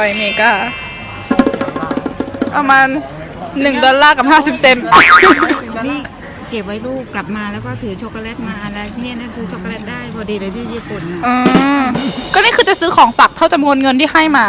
ไปอเมริกา ประมาณหนึ่งดอลลาร์กับห้าสิบเซนต์ นี่เก็บไว้ลูกกลับมาแล้วก็ถือช็อกโกแลตมาแล้วที่เนี่ยน่าซื้อช็อกโกแลตได้พอดีเลยที่ญี่ปุ่นน่ะอืมก็นี่คือจะซื้อของฝากเท่าจำนวนเงินที่ให้มา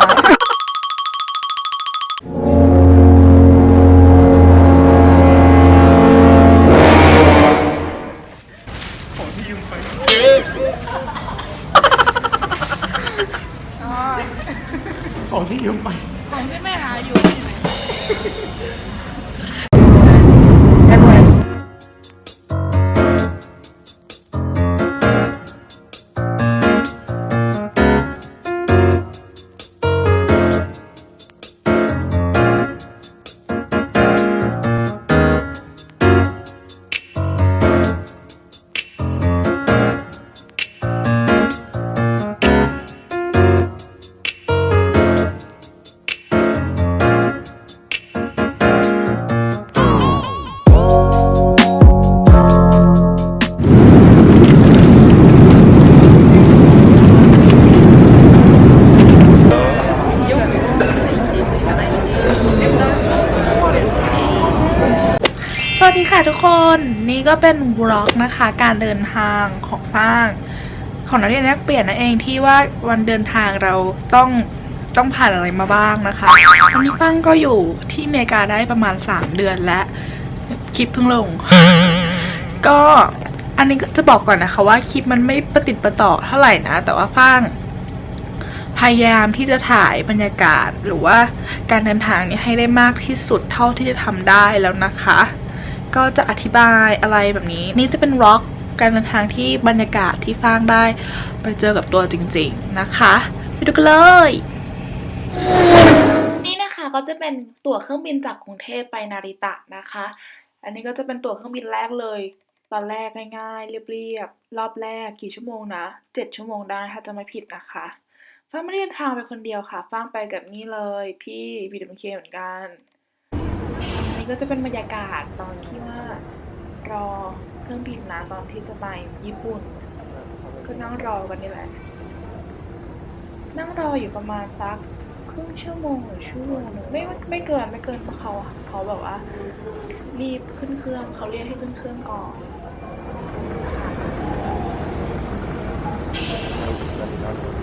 ทุกคนนี่ก็เป็นวล็อกนะคะ การเดินทางของฟาง ของนักเรียนแลกเปลี่ยนนั่นเองที่ว่าวันเดินทางเราต้องต้องผ่านอะไรมาบ้างนะคะตอนนี้ฟางก็อยู่ที่อเมริกาได้ประมาณ 3 เดือนแล้วคลิปเพิ่งลง ก็อันนี้จะบอกก่อนนะคะว่าคลิปมันไม่ประติดประต่อเท่าไหร่นะ แต่ว่าฟางพยายามที่จะถ่ายบรรยากาศหรือว่าการเดินทางนี้ให้ได้มากที่สุดเท่าที่จะทำได้แล้วนะคะ ก็จะอธิบายอะไรแบบนี้ นี่จะเป็นร็อกการเดินทางที่บรรยากาศที่ฟ้างได้ไปเจอกับตัวจริง ๆนะคะไปดูกันเลย นี่นะคะก็จะเป็นตั๋วเครื่องบินจากกรุงเทพไปนาริตะนะคะ อันนี้ก็จะเป็นตั๋วเครื่องบินแรกเลย ตอนแรกง่ายๆ เรียบๆรอบแรกกี่ชั่วโมงนะเจ็ดชั่วโมงได้ถ้าจะไม่ผิดนะคะฟ้างไม่ได้เดินทางไปคนเดียวค่ะฟ้างไปกับนี่เลย พี่บีดมเคเหมือนกัน นนี้ก็จะเป็นบรรยากาศตอนที่ว่ารอเครื่องบินนะตอนที่จะไปญี่ปุ่น ก็นั่งรอกันนี่แหละ นั่งรออยู่ประมาณสักครึ่งชั่วโมงหรือชั่วโมงหนึ่งไม่ไม่เกินไม่เกินเพราะเขาเขาแบบว่า รีบขึ้นเครื่องเขาเรียกให้ขึ้นเครื่องก่อนบ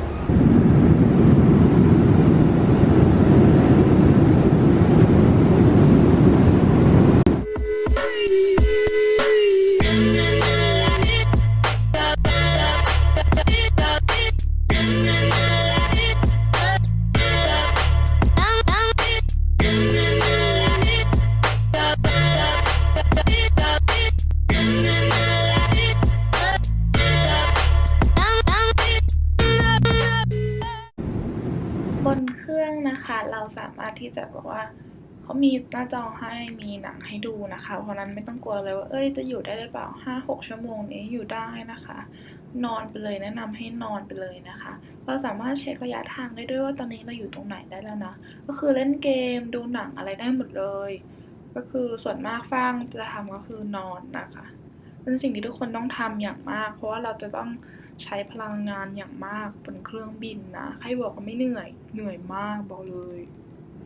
ที่จะบอกว่าเขามีหน้าจอให้มีหนังให้ดูนะคะ เพราะนั้นไม่ต้องกลัวเลยว่าเอ้ยจะอยู่ได้หรือเปล่าห้าหกชั่วโมงนี้อยู่ได้นะคะ นอนไปเลยแนะนำให้นอนไปเลยนะคะ เราสามารถเช็คระยะทางได้ด้วยว่าตอนนี้เราอยู่ตรงไหนได้แล้วนะก็คือเล่นเกมดูหนังอะไรได้หมดเลย ก็คือส่วนมากฟังจะทำก็คือนอนนะคะเป็นสิ่งที่ทุกคนต้องทำอย่างมาก เพราะว่าเราจะต้องใช้พลังงานอย่างมากบนเครื่องบินนะ ใครบอกว่าไม่เหนื่อย เหนื่อยมากบอกเลย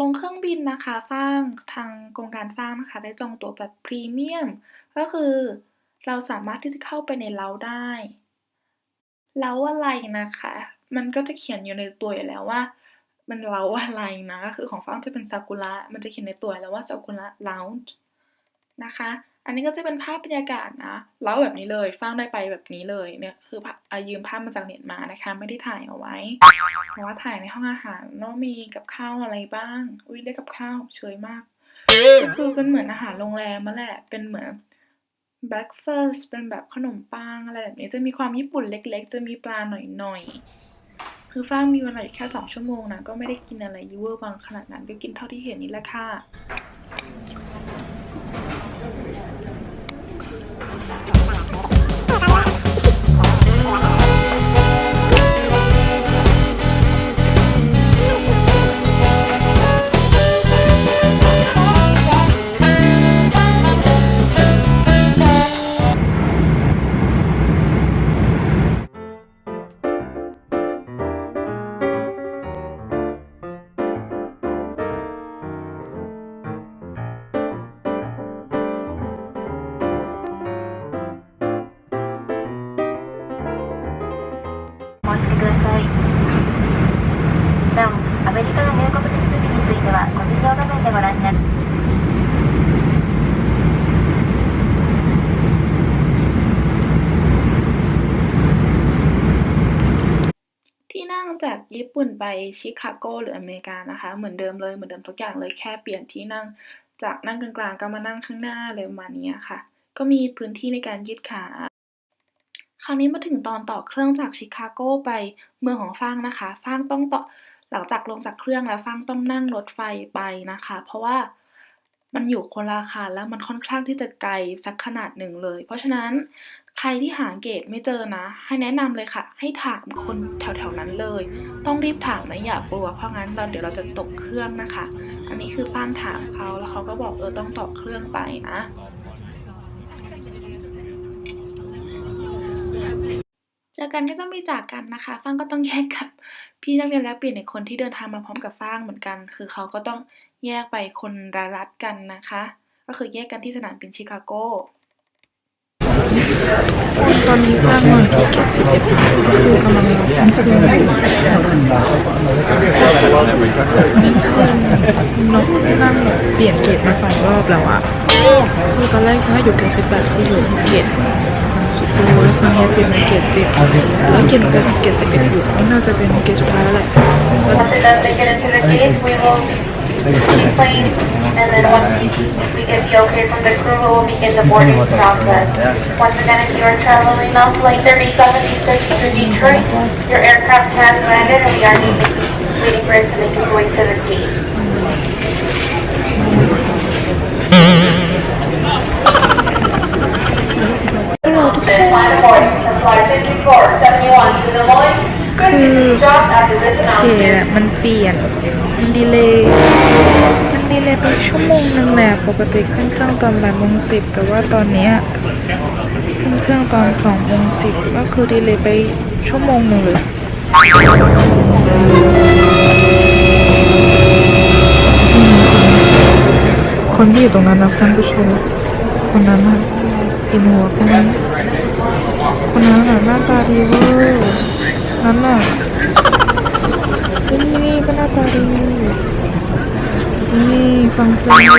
ลงจากลงเครื่องบินนะคะฟ้างทางโครงการฟ้างนะคะ ได้จองตั๋วแบบพรีเมียม ก็คือเราสามารถที่จะเข้าไปในเล้าได้เล้าอะไรนะคะ มันก็จะเขียนอยู่ในตัวอยู่แล้วว่า มันเล้าอะไรนะก็คือของฟ้างจะเป็นซากุระมันจะเขียนในตัวแล้วว่าซากุระเล้านะคะ อันนี้ก็จะเป็นภาพบรรยากาศนะเล่าแบบนี้เลยฟังได้ไปแบบนี้เลยเนี่ยคือภาพอะยืมภาพมาจากเน็ตมานะคะ ไม่ได้ถ่ายเอาไว้เพราะว่าถ่ายในห้องอาหารเนาะมีกับข้าวอะไรบ้าง อุ้ยได้กับข้าวเฉยมากก็คือเป็นเหมือนอาหารโรงแรมมาแหละเป็นเหมือน breakfast เป็นแบบขนมปังอะไรแบบนี้จะมีความญี่ปุ่นเล็ก ๆ จะมีปลาหน่อยๆคือฟ้างมีเวลาอยู่แค่สองชั่วโมงนะก็ไม่ได้กินอะไรยูเวอร์บางขนาดนั้นก็กินเท่าที่เห็นนี่แหละค่ะ なおアメリカの入国手続きについてはご事情画面でご覧になる ที่นั่งจากญี่ปุ่นไปชิคาโกหรืออเมริกานะคะ เหมือนเดิมเลยเหมือนเดิมทุกอย่างเลยแค่เปลี่ยนที่นั่งจากนั่งกลางๆก็มานั่งข้างหน้าเลยประมาณนี้ค่ะ ก็มีพื้นที่ในการยืดขา คราวนี้มาถึงตอนต่อเครื่องจากชิคาโกไปเมืองของฟางนะคะ ฟางต้องต่อหลังจากลงจากเครื่องแล้วฟางต้องนั่งรถไฟไปนะคะ เพราะว่ามันอยู่คนละคารแล้วมันค่อนข้างที่จะไกลสักขนาดหนึ่งเลย เพราะฉะนั้นใครที่หาเกตไม่เจอนะ ให้แนะนำเลยค่ะ ให้ถามคนแถวๆนั้นเลย ต้องรีบถามนะอย่ากลัวเพราะงั้นเราเดี๋ยวเราจะตกเครื่องนะคะ อันนี้คือฟางถามเขาแล้วเขาก็บอกเออต้องต่อเครื่องไปนะ เจอ กันก็ต้องมีจากกันนะคะ ฟ้างก็ต้องแยกกับพี่นักเรียนแลกเปลี่ยนในคนที่เดินทางมาพร้อมกับฟ้างเหมือนกัน คือเขาก็ต้องแยกไปคนละรัฐกันนะคะ ก็คือแยกกันที่สนามบินชิคาโกตอนนี้ฟ้างนอนที่เกตสิบเอ็ดคือกำลังรอทั้งคืนนี่คือนกนั่งเปลี่ยนเกตมาสองรอบแล้วอะคือตอนแรกฉันให้อยู่เกตสิบแปดที่อยู่เกต สิบโลแล้วฉันให้เปลี่ยนเป็นเกตเจ็ดแล้วเกตมันเป็นเกตสิบเอ็ดอยู่นี่น่าจะเป็นเกตสุดท้ายแล้วแหละ Once it does make it into the gate, we will deplane, and then once we get the okay from the crew, we will begin the boarding process. Once again, if you are traveling on flight 3076 to Detroit, your aircraft has landed and we are waiting for it to make its way to the gate. ก็รอทุกคน Flight report, flight 64, 71 to Des Moines. คือ Drop after this เกดมันเปลี่ยน มันดีเลย มันดีเลยไปชั่วโมงหนึ่งแหละปกติขึ้นเครื่องตอนบ่ายโมงสิบแต่ว่าตอนเนี้ยขึ้นเครื่องตอนสองโมงสิบก็คือดีเลยไปชั่วโมงหนึ่งเลยคนที่อยู่ตรงนั้นนะท่านผู้ชมคนนั้นน่ะกินหัวคนนั้น คนนั้นน่ะหน้าตาดีเวอร์นั้นน่ะนี่นี่ก็หน้าตาดีนี่ฟังเพลงอยู่